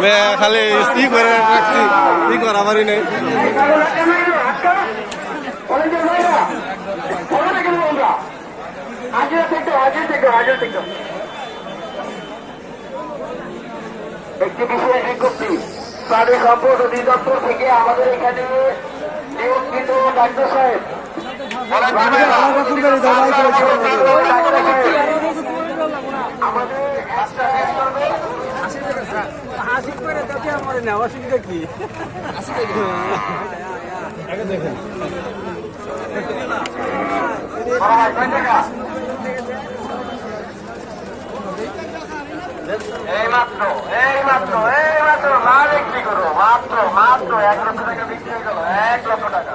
খালি ই করে রাখছি। ই করা পারি নাই। একটি বিশেষ বিজ্ঞপ্তি প্রাণী সম্পদ অধিদপ্তর থেকে আমাদের এখানে নিয়োগকৃত ডাক্তার সাহেব আমাদের হাসি করে দেখে আমার নেওয়া সুবিধা কি? করো, মাত্র মাত্র এক লক্ষ টাকা বিক্রি হয়ে গেল, এক লক্ষ টাকা।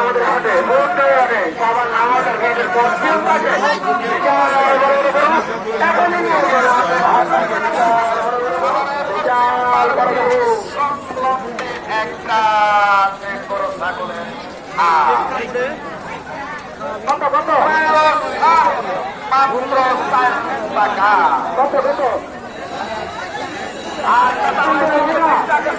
আমাদের হাতে ভোট দেওয়া নেই সবার। টাকা কত কত আর টাকা